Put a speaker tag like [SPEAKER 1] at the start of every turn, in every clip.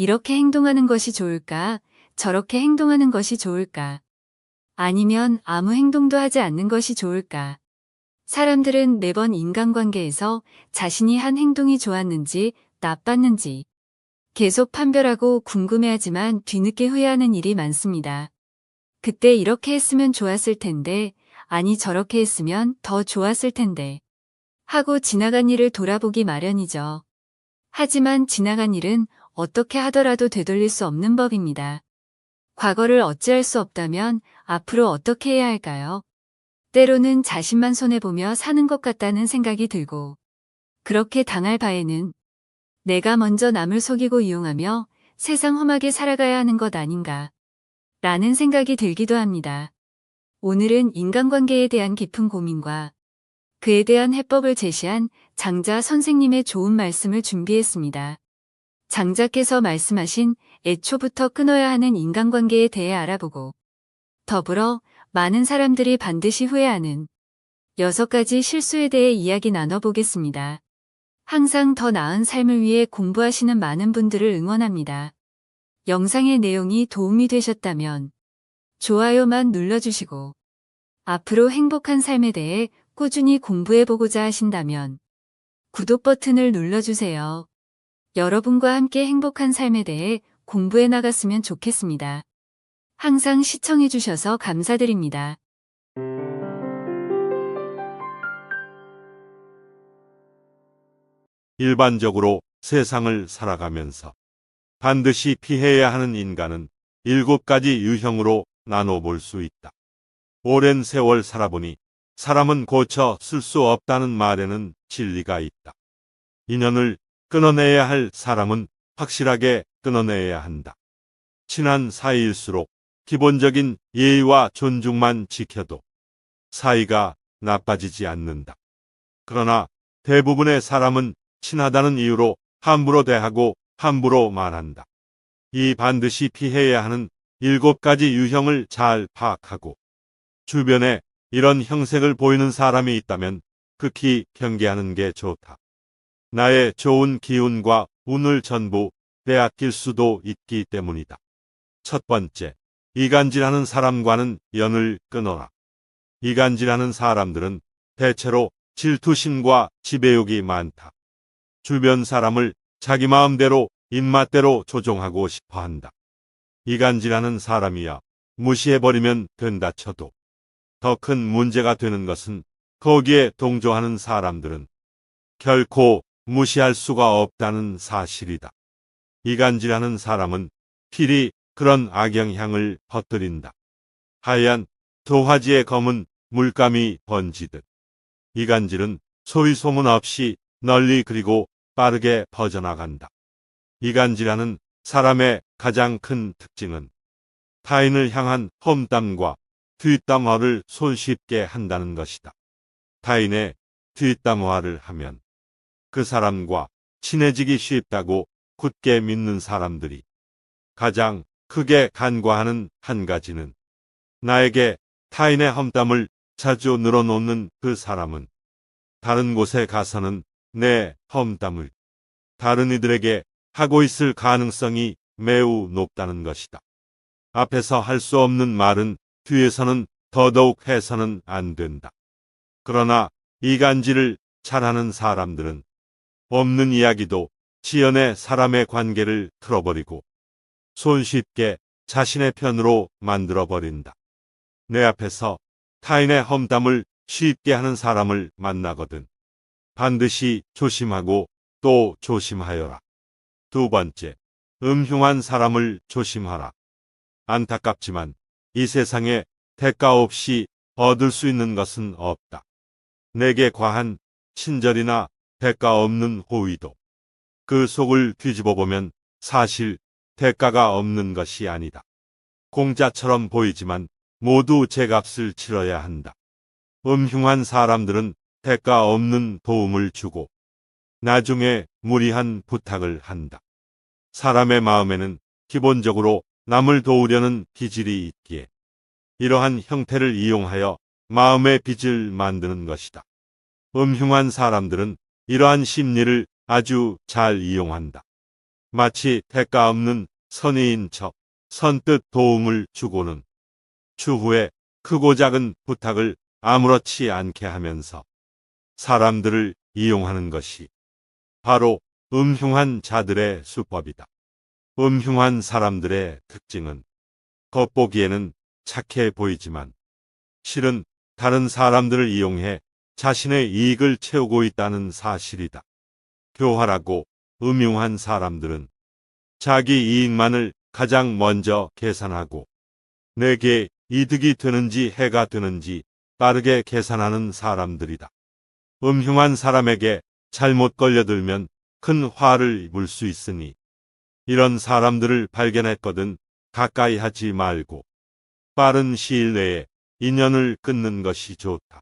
[SPEAKER 1] 이렇게 행동하는 것이 좋을까? 저렇게 행동하는 것이 좋을까? 아니면 아무 행동도 하지 않는 것이 좋을까? 사람들은 매번 인간관계에서 자신이 한 행동이 좋았는지 나빴는지 계속 판별하고 궁금해하지만 뒤늦게 후회하는 일이 많습니다. 그때 이렇게 했으면 좋았을 텐데, 아니 저렇게 했으면 더 좋았을 텐데. 하고 지나간 일을 돌아보기 마련이죠. 하지만 지나간 일은 어떻게 하더라도 되돌릴 수 없는 법입니다. 과거를 어찌할 수 없다면 앞으로 어떻게 해야 할까요? 때로는 자신만 손해보며 사는 것 같다는 생각이 들고, 그렇게 당할 바에는 내가 먼저 남을 속이고 이용하며 세상 험하게 살아가야 하는 것 아닌가, 라는 생각이 들기도 합니다. 오늘은 인간관계에 대한 깊은 고민과 그에 대한 해법을 제시한 장자 선생님의 좋은 말씀을 준비했습니다. 장자께서 말씀하신 애초부터 끊어야 하는 인간관계에 대해 알아보고 더불어 많은 사람들이 반드시 후회하는 여섯 가지 실수에 대해 이야기 나눠보겠습니다. 항상 더 나은 삶을 위해 공부하시는 많은 분들을 응원합니다. 영상의 내용이 도움이 되셨다면 좋아요만 눌러주시고 앞으로 행복한 삶에 대해 꾸준히 공부해보고자 하신다면 구독 버튼을 눌러주세요. 여러분과 함께 행복한 삶에 대해 공부해 나갔으면 좋겠습니다. 항상 시청해주셔서 감사드립니다.
[SPEAKER 2] 일반적으로 세상을 살아가면서 반드시 피해야 하는 인간은 일곱 가지 유형으로 나눠 볼 수 있다. 오랜 세월 살아보니 사람은 고쳐 쓸 수 없다는 말에는 진리가 있다. 인연을 끊어내야 할 사람은 확실하게 끊어내야 한다. 친한 사이일수록 기본적인 예의와 존중만 지켜도 사이가 나빠지지 않는다. 그러나 대부분의 사람은 친하다는 이유로 함부로 대하고 함부로 말한다. 이 반드시 피해야 하는 일곱 가지 유형을 잘 파악하고 주변에 이런 형색을 보이는 사람이 있다면 극히 경계하는 게 좋다. 나의 좋은 기운과 운을 전부 빼앗길 수도 있기 때문이다. 첫 번째, 이간질하는 사람과는 연을 끊어라. 이간질하는 사람들은 대체로 질투심과 지배욕이 많다. 주변 사람을 자기 마음대로 입맛대로 조종하고 싶어 한다. 이간질하는 사람이야 무시해버리면 된다 쳐도 더 큰 문제가 되는 것은 거기에 동조하는 사람들은 결코 무시할 수가 없다는 사실이다. 이간질하는 사람은 필히 그런 악영향을 퍼뜨린다. 하얀 도화지에 검은 물감이 번지듯 이간질은 소위 소문 없이 널리 그리고 빠르게 퍼져나간다. 이간질하는 사람의 가장 큰 특징은 타인을 향한 험담과 뒷담화를 손쉽게 한다는 것이다. 타인의 뒷담화를 하면 그 사람과 친해지기 쉽다고 굳게 믿는 사람들이 가장 크게 간과하는 한 가지는 나에게 타인의 험담을 자주 늘어놓는 그 사람은 다른 곳에 가서는 내 험담을 다른 이들에게 하고 있을 가능성이 매우 높다는 것이다. 앞에서 할 수 없는 말은 뒤에서는 더더욱 해서는 안 된다. 그러나 이간질을 잘하는 사람들은 없는 이야기도 지연의 사람의 관계를 틀어버리고 손쉽게 자신의 편으로 만들어버린다. 내 앞에서 타인의 험담을 쉽게 하는 사람을 만나거든. 반드시 조심하고 또 조심하여라. 두 번째, 음흉한 사람을 조심하라. 안타깝지만 이 세상에 대가 없이 얻을 수 있는 것은 없다. 내게 과한 친절이나 대가 없는 호의도 그 속을 뒤집어 보면 사실 대가가 없는 것이 아니다. 공짜처럼 보이지만 모두 제 값을 치러야 한다. 음흉한 사람들은 대가 없는 도움을 주고 나중에 무리한 부탁을 한다. 사람의 마음에는 기본적으로 남을 도우려는 기질이 있기에 이러한 형태를 이용하여 마음의 빚을 만드는 것이다. 음흉한 사람들은 이러한 심리를 아주 잘 이용한다. 마치 대가 없는 선의인 척 선뜻 도움을 주고는 추후에 크고 작은 부탁을 아무렇지 않게 하면서 사람들을 이용하는 것이 바로 음흉한 자들의 수법이다. 음흉한 사람들의 특징은 겉보기에는 착해 보이지만 실은 다른 사람들을 이용해 자신의 이익을 채우고 있다는 사실이다. 교활하고 음흉한 사람들은 자기 이익만을 가장 먼저 계산하고 내게 이득이 되는지 해가 되는지 빠르게 계산하는 사람들이다. 음흉한 사람에게 잘못 걸려들면 큰 화를 입을 수 있으니 이런 사람들을 발견했거든 가까이 하지 말고 빠른 시일 내에 인연을 끊는 것이 좋다.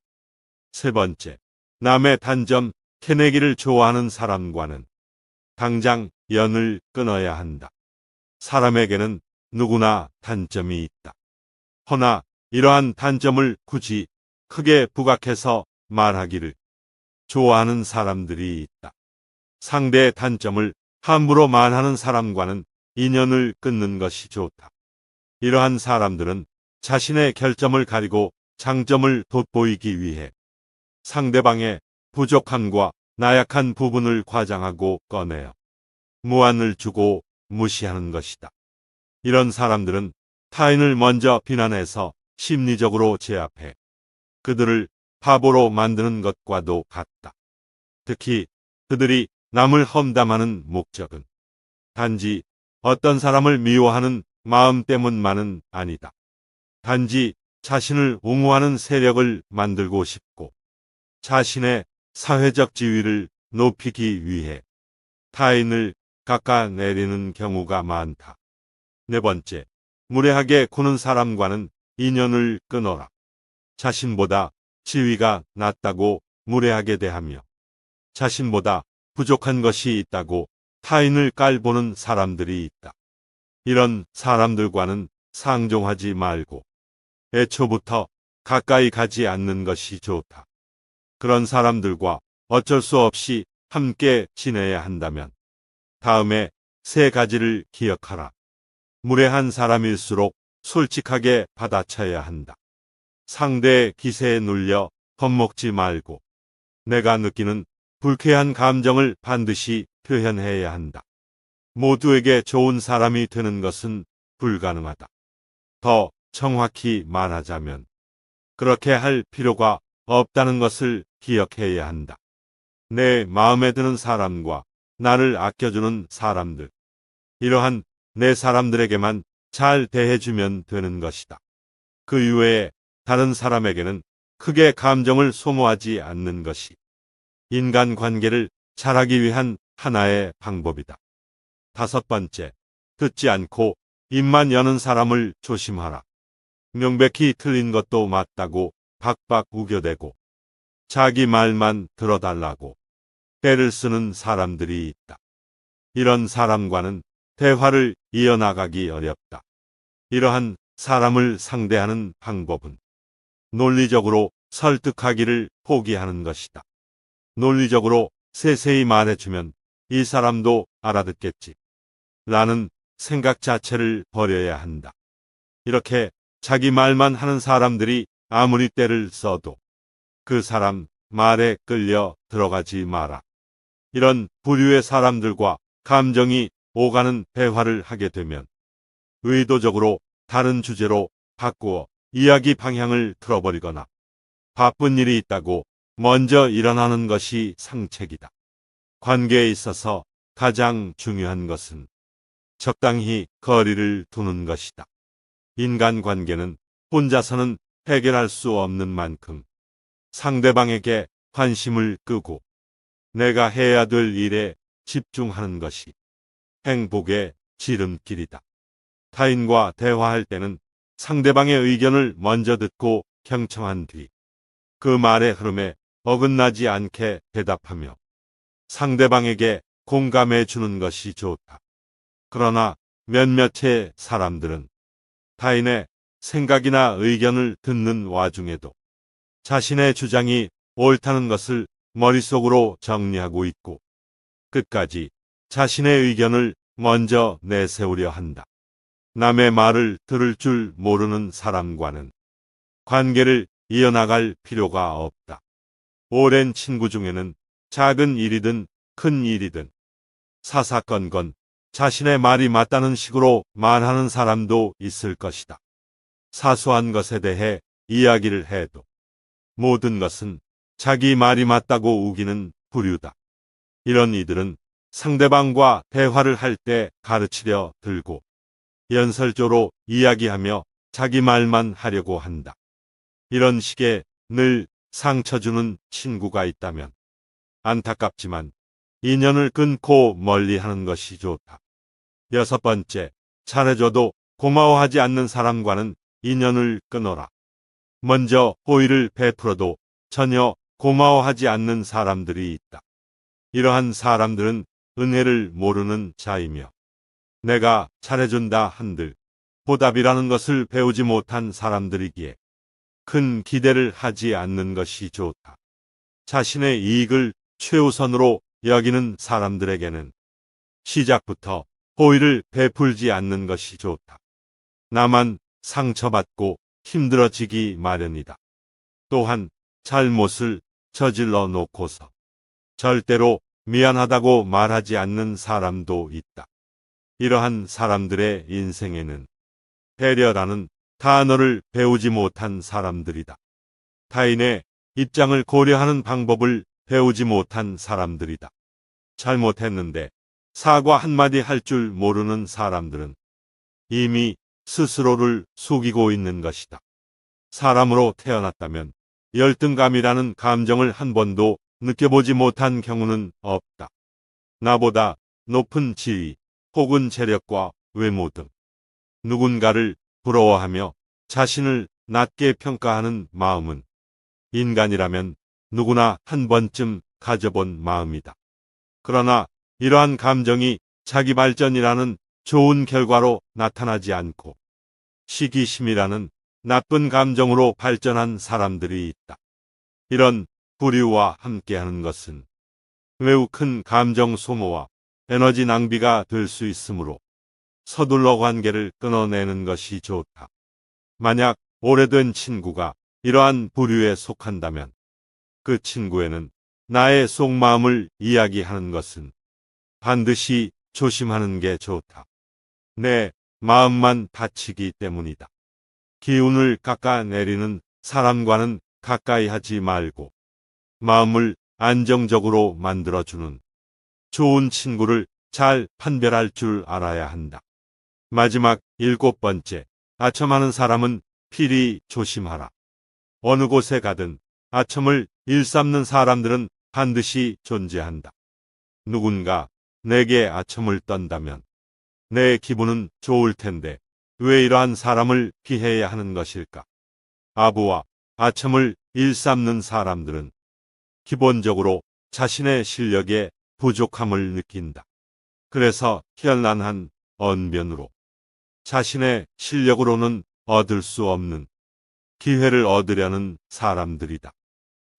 [SPEAKER 2] 세 번째, 남의 단점 캐내기를 좋아하는 사람과는 당장 연을 끊어야 한다. 사람에게는 누구나 단점이 있다. 허나 이러한 단점을 굳이 크게 부각해서 말하기를 좋아하는 사람들이 있다. 상대의 단점을 함부로 말하는 사람과는 인연을 끊는 것이 좋다. 이러한 사람들은 자신의 결점을 가리고 장점을 돋보이기 위해 상대방의 부족함과 나약한 부분을 과장하고 꺼내어 무안을 주고 무시하는 것이다. 이런 사람들은 타인을 먼저 비난해서 심리적으로 제압해 그들을 바보로 만드는 것과도 같다. 특히 그들이 남을 험담하는 목적은 단지 어떤 사람을 미워하는 마음 때문만은 아니다. 단지 자신을 옹호하는 세력을 만들고 싶고 자신의 사회적 지위를 높이기 위해 타인을 깎아내리는 경우가 많다. 네 번째, 무례하게 구는 사람과는 인연을 끊어라. 자신보다 지위가 낮다고 무례하게 대하며 자신보다 부족한 것이 있다고 타인을 깔보는 사람들이 있다. 이런 사람들과는 상종하지 말고 애초부터 가까이 가지 않는 것이 좋다. 그런 사람들과 어쩔 수 없이 함께 지내야 한다면 다음에 세 가지를 기억하라. 무례한 사람일수록 솔직하게 받아쳐야 한다. 상대의 기세에 눌려 겁먹지 말고 내가 느끼는 불쾌한 감정을 반드시 표현해야 한다. 모두에게 좋은 사람이 되는 것은 불가능하다. 더 정확히 말하자면 그렇게 할 필요가 없다는 것을 기억해야 한다. 내 마음에 드는 사람과 나를 아껴주는 사람들. 이러한 내 사람들에게만 잘 대해주면 되는 것이다. 그 이외에 다른 사람에게는 크게 감정을 소모하지 않는 것이 인간 관계를 잘하기 위한 하나의 방법이다. 다섯 번째, 듣지 않고 입만 여는 사람을 조심하라. 명백히 틀린 것도 맞다고 박박 우겨대고 자기 말만 들어달라고 때를 쓰는 사람들이 있다. 이런 사람과는 대화를 이어나가기 어렵다. 이러한 사람을 상대하는 방법은 논리적으로 설득하기를 포기하는 것이다. 논리적으로 세세히 말해주면 이 사람도 알아듣겠지. 라는 생각 자체를 버려야 한다. 이렇게 자기 말만 하는 사람들이 아무리 때를 써도 그 사람 말에 끌려 들어가지 마라. 이런 부류의 사람들과 감정이 오가는 대화를 하게 되면 의도적으로 다른 주제로 바꾸어 이야기 방향을 틀어버리거나 바쁜 일이 있다고 먼저 일어나는 것이 상책이다. 관계에 있어서 가장 중요한 것은 적당히 거리를 두는 것이다. 인간 관계는 혼자서는 해결할 수 없는 만큼 상대방에게 관심을 끄고 내가 해야 될 일에 집중하는 것이 행복의 지름길이다. 타인과 대화할 때는 상대방의 의견을 먼저 듣고 경청한 뒤 그 말의 흐름에 어긋나지 않게 대답하며 상대방에게 공감해 주는 것이 좋다. 그러나 몇몇의 사람들은 타인의 생각이나 의견을 듣는 와중에도 자신의 주장이 옳다는 것을 머릿속으로 정리하고 있고 끝까지 자신의 의견을 먼저 내세우려 한다. 남의 말을 들을 줄 모르는 사람과는 관계를 이어나갈 필요가 없다. 오랜 친구 중에는 작은 일이든 큰 일이든 사사건건 자신의 말이 맞다는 식으로 말하는 사람도 있을 것이다. 사소한 것에 대해 이야기를 해도 모든 것은 자기 말이 맞다고 우기는 부류다. 이런 이들은 상대방과 대화를 할 때 가르치려 들고 연설조로 이야기하며 자기 말만 하려고 한다. 이런 식의 늘 상처 주는 친구가 있다면 안타깝지만 인연을 끊고 멀리 하는 것이 좋다. 여섯 번째, 잘해줘도 고마워하지 않는 사람과는 인연을 끊어라. 먼저 호의를 베풀어도 전혀 고마워하지 않는 사람들이 있다. 이러한 사람들은 은혜를 모르는 자이며 내가 잘해준다 한들 보답이라는 것을 배우지 못한 사람들이기에 큰 기대를 하지 않는 것이 좋다. 자신의 이익을 최우선으로 여기는 사람들에게는 시작부터 호의를 베풀지 않는 것이 좋다. 나만 상처받고 힘들어지기 마련이다. 또한 잘못을 저질러 놓고서 절대로 미안하다고 말하지 않는 사람도 있다. 이러한 사람들의 인생에는 배려라는 단어를 배우지 못한 사람들이다. 타인의 입장을 고려하는 방법을 배우지 못한 사람들이다. 잘못했는데 사과 한마디 할 줄 모르는 사람들은 이미 스스로를 속이고 있는 것이다. 사람으로 태어났다면 열등감이라는 감정을 한 번도 느껴보지 못한 경우는 없다. 나보다 높은 지위 혹은 재력과 외모 등 누군가를 부러워하며 자신을 낮게 평가하는 마음은 인간이라면 누구나 한 번쯤 가져본 마음이다. 그러나 이러한 감정이 자기 발전이라는 좋은 결과로 나타나지 않고 시기심이라는 나쁜 감정으로 발전한 사람들이 있다. 이런 부류와 함께하는 것은 매우 큰 감정 소모와 에너지 낭비가 될 수 있으므로 서둘러 관계를 끊어내는 것이 좋다. 만약 오래된 친구가 이러한 부류에 속한다면 그 친구에는 나의 속마음을 이야기하는 것은 반드시 조심하는 게 좋다. 내 마음만 다치기 때문이다. 기운을 깎아내리는 사람과는 가까이 하지 말고 마음을 안정적으로 만들어주는 좋은 친구를 잘 판별할 줄 알아야 한다. 마지막 일곱 번째, 아첨하는 사람은 필히 조심하라. 어느 곳에 가든 아첨을 일삼는 사람들은 반드시 존재한다. 누군가 내게 아첨을 떤다면 내 기분은 좋을 텐데 왜 이러한 사람을 피해야 하는 것일까? 아부와 아첨을 일삼는 사람들은 기본적으로 자신의 실력에 부족함을 느낀다. 그래서 현란한 언변으로 자신의 실력으로는 얻을 수 없는 기회를 얻으려는 사람들이다.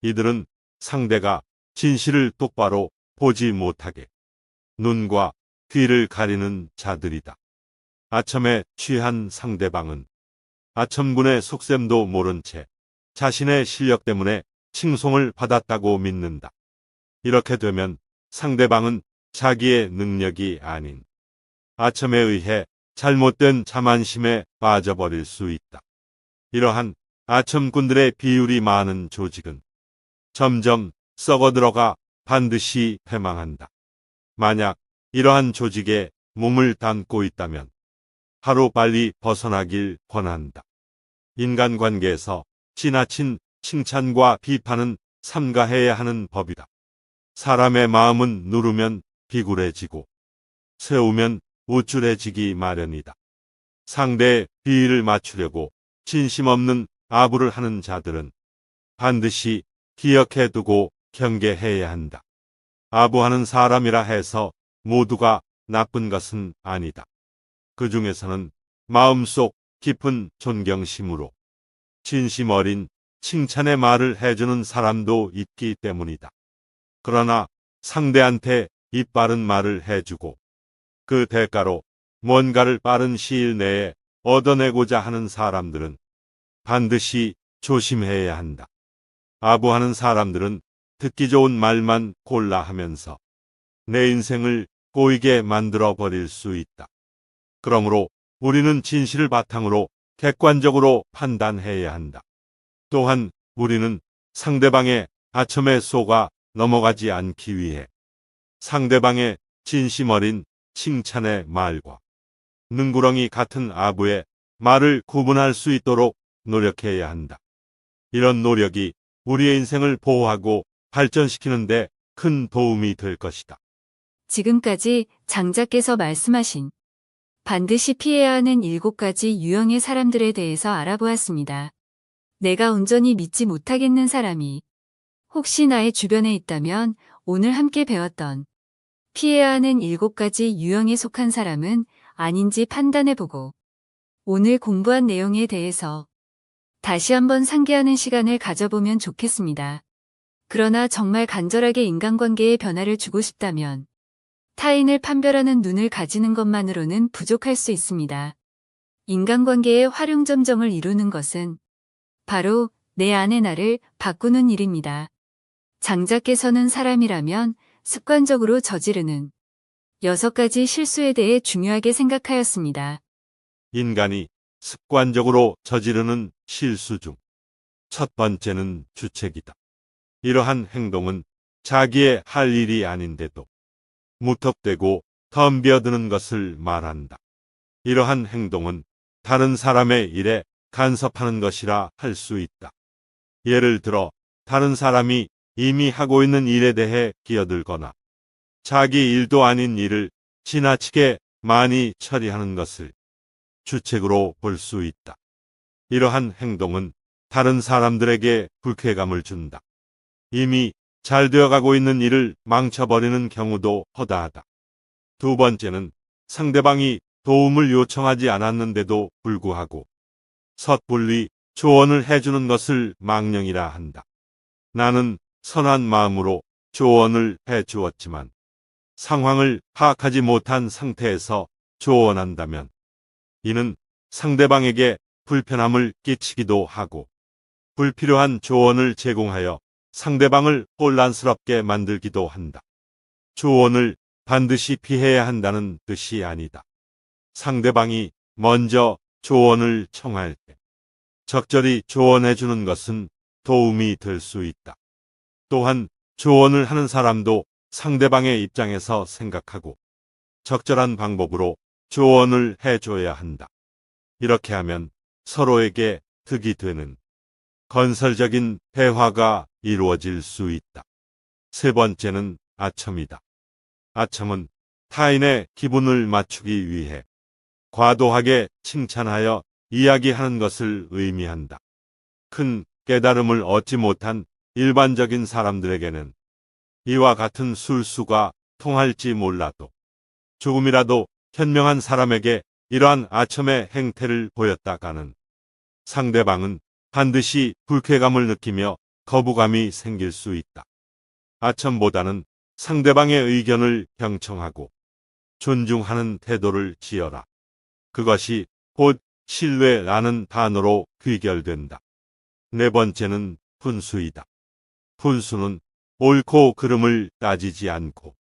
[SPEAKER 2] 이들은 상대가 진실을 똑바로 보지 못하게 눈과 귀를 가리는 자들이다. 아첨에 취한 상대방은 아첨군의 속셈도 모른 채 자신의 실력 때문에 칭송을 받았다고 믿는다. 이렇게 되면 상대방은 자기의 능력이 아닌 아첨에 의해 잘못된 자만심에 빠져버릴 수 있다. 이러한 아첨꾼들의 비율이 많은 조직은 점점 썩어들어가 반드시 패망한다. 만약 이러한 조직에 몸을 담고 있다면 하루 빨리 벗어나길 권한다. 인간관계에서 지나친 칭찬과 비판은 삼가해야 하는 법이다. 사람의 마음은 누르면 비굴해지고 세우면 우쭐해지기 마련이다. 상대의 비위를 맞추려고 진심 없는 아부를 하는 자들은 반드시 기억해 두고 경계해야 한다. 아부하는 사람이라 해서 모두가 나쁜 것은 아니다. 그 중에서는 마음속 깊은 존경심으로 진심 어린 칭찬의 말을 해주는 사람도 있기 때문이다. 그러나 상대한테 이빠른 말을 해주고 그 대가로 뭔가를 빠른 시일 내에 얻어내고자 하는 사람들은 반드시 조심해야 한다. 아부하는 사람들은 듣기 좋은 말만 골라 하면서 내 인생을 꼬이게 만들어 버릴 수 있다. 그러므로 우리는 진실을 바탕으로 객관적으로 판단해야 한다. 또한 우리는 상대방의 아첨에 속아 넘어가지 않기 위해 상대방의 진심 어린 칭찬의 말과 능구렁이 같은 아부의 말을 구분할 수 있도록 노력해야 한다. 이런 노력이 우리의 인생을 보호하고 발전시키는데 큰 도움이 될 것이다.
[SPEAKER 1] 지금까지 장자께서 말씀하신 반드시 피해야 하는 일곱 가지 유형의 사람들에 대해서 알아보았습니다. 내가 온전히 믿지 못하겠는 사람이 혹시 나의 주변에 있다면 오늘 함께 배웠던 피해야 하는 일곱 가지 유형에 속한 사람은 아닌지 판단해보고 오늘 공부한 내용에 대해서 다시 한번 상기하는 시간을 가져보면 좋겠습니다. 그러나 정말 간절하게 인간관계에 변화를 주고 싶다면 타인을 판별하는 눈을 가지는 것만으로는 부족할 수 있습니다. 인간관계의 활용점정을 이루는 것은 바로 내 안의 나를 바꾸는 일입니다. 장자께서는 사람이라면 습관적으로 저지르는 여섯 가지 실수에 대해 중요하게 생각하였습니다.
[SPEAKER 2] 인간이 습관적으로 저지르는 실수 중 첫 번째는 주책이다. 이러한 행동은 자기의 할 일이 아닌데도 무턱대고 덤벼드는 것을 말한다. 이러한 행동은 다른 사람의 일에 간섭하는 것이라 할 수 있다. 예를 들어 다른 사람이 이미 하고 있는 일에 대해 끼어들거나 자기 일도 아닌 일을 지나치게 많이 처리하는 것을 주책으로 볼 수 있다. 이러한 행동은 다른 사람들에게 불쾌감을 준다. 이미 잘 되어가고 있는 일을 망쳐버리는 경우도 허다하다. 두 번째는 상대방이 도움을 요청하지 않았는데도 불구하고 섣불리 조언을 해주는 것을 망령이라 한다. 나는 선한 마음으로 조언을 해 주었지만 상황을 파악하지 못한 상태에서 조언한다면 이는 상대방에게 불편함을 끼치기도 하고 불필요한 조언을 제공하여 상대방을 혼란스럽게 만들기도 한다. 조언을 반드시 피해야 한다는 뜻이 아니다. 상대방이 먼저 조언을 청할 때 적절히 조언해 주는 것은 도움이 될 수 있다. 또한 조언을 하는 사람도 상대방의 입장에서 생각하고 적절한 방법으로 조언을 해줘야 한다. 이렇게 하면 서로에게 득이 되는 건설적인 대화가 이루어질 수 있다. 세 번째는 아첨이다. 아첨은 타인의 기분을 맞추기 위해 과도하게 칭찬하여 이야기하는 것을 의미한다. 큰 깨달음을 얻지 못한 일반적인 사람들에게는 이와 같은 술수가 통할지 몰라도 조금이라도 현명한 사람에게 이러한 아첨의 행태를 보였다가는 상대방은 반드시 불쾌감을 느끼며 거부감이 생길 수 있다. 아첨보다는 상대방의 의견을 경청하고 존중하는 태도를 지어라. 그것이 곧 신뢰라는 단어로 귀결된다. 네 번째는 분수이다. 분수는 옳고 그름을 따지지 않고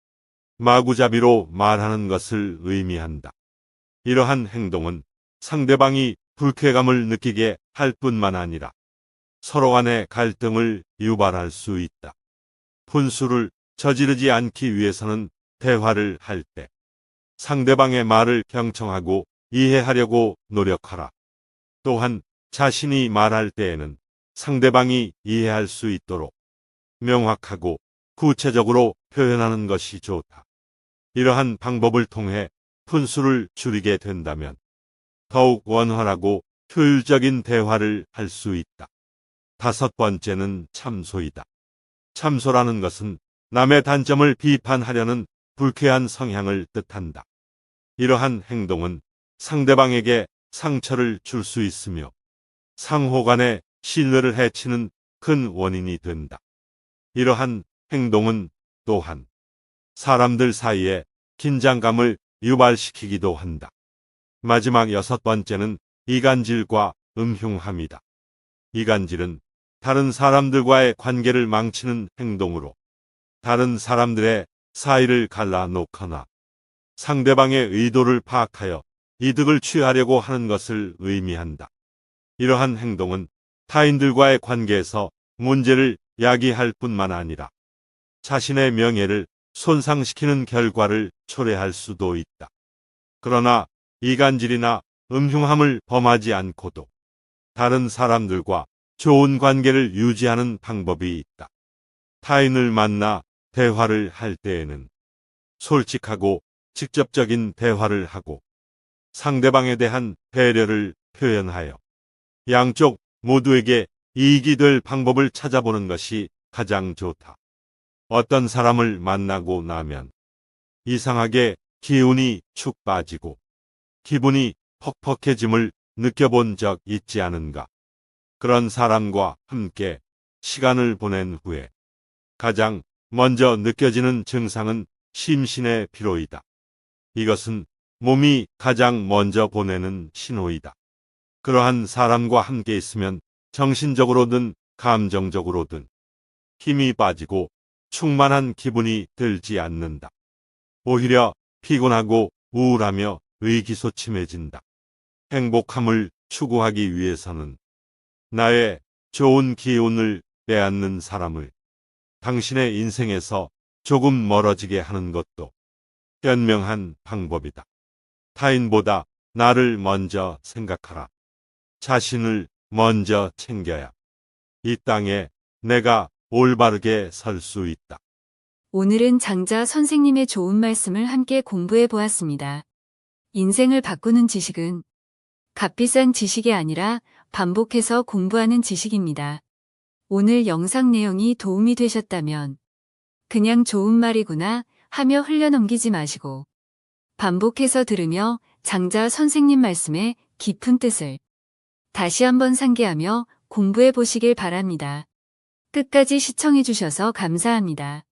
[SPEAKER 2] 마구잡이로 말하는 것을 의미한다. 이러한 행동은 상대방이 불쾌감을 느끼게 할 뿐만 아니라 서로 간의 갈등을 유발할 수 있다. 분수를 저지르지 않기 위해서는 대화를 할 때 상대방의 말을 경청하고 이해하려고 노력하라. 또한 자신이 말할 때에는 상대방이 이해할 수 있도록 명확하고 구체적으로 표현하는 것이 좋다. 이러한 방법을 통해 분수를 줄이게 된다면 더욱 원활하고 효율적인 대화를 할 수 있다. 다섯 번째는 참소이다. 참소라는 것은 남의 단점을 비판하려는 불쾌한 성향을 뜻한다. 이러한 행동은 상대방에게 상처를 줄 수 있으며 상호 간의 신뢰를 해치는 큰 원인이 된다. 이러한 행동은 또한 사람들 사이에 긴장감을 유발시키기도 한다. 마지막 여섯 번째는 이간질과 음흉함이다. 이간질은 다른 사람들과의 관계를 망치는 행동으로 다른 사람들의 사이를 갈라놓거나 상대방의 의도를 파악하여 이득을 취하려고 하는 것을 의미한다. 이러한 행동은 타인들과의 관계에서 문제를 야기할 뿐만 아니라 자신의 명예를 손상시키는 결과를 초래할 수도 있다. 그러나 이간질이나 음흉함을 범하지 않고도 다른 사람들과 좋은 관계를 유지하는 방법이 있다. 타인을 만나 대화를 할 때에는 솔직하고 직접적인 대화를 하고 상대방에 대한 배려를 표현하여 양쪽 모두에게 이익이 될 방법을 찾아보는 것이 가장 좋다. 어떤 사람을 만나고 나면 이상하게 기운이 축 빠지고 기분이 퍽퍽해짐을 느껴본 적 있지 않은가? 그런 사람과 함께 시간을 보낸 후에 가장 먼저 느껴지는 증상은 심신의 피로이다. 이것은 몸이 가장 먼저 보내는 신호이다. 그러한 사람과 함께 있으면 정신적으로든 감정적으로든 힘이 빠지고 충만한 기분이 들지 않는다. 오히려 피곤하고 우울하며 의기소침해진다. 행복함을 추구하기 위해서는 나의 좋은 기운을 빼앗는 사람을 당신의 인생에서 조금 멀어지게 하는 것도 현명한 방법이다. 타인보다 나를 먼저 생각하라. 자신을 먼저 챙겨야 이 땅에 내가 올바르게 설 수 있다.
[SPEAKER 1] 오늘은 장자 선생님의 좋은 말씀을 함께 공부해 보았습니다. 인생을 바꾸는 지식은 값비싼 지식이 아니라 반복해서 공부하는 지식입니다. 오늘 영상 내용이 도움이 되셨다면 그냥 좋은 말이구나 하며 흘려넘기지 마시고 반복해서 들으며 장자 선생님 말씀의 깊은 뜻을 다시 한번 상기하며 공부해 보시길 바랍니다. 끝까지 시청해 주셔서 감사합니다.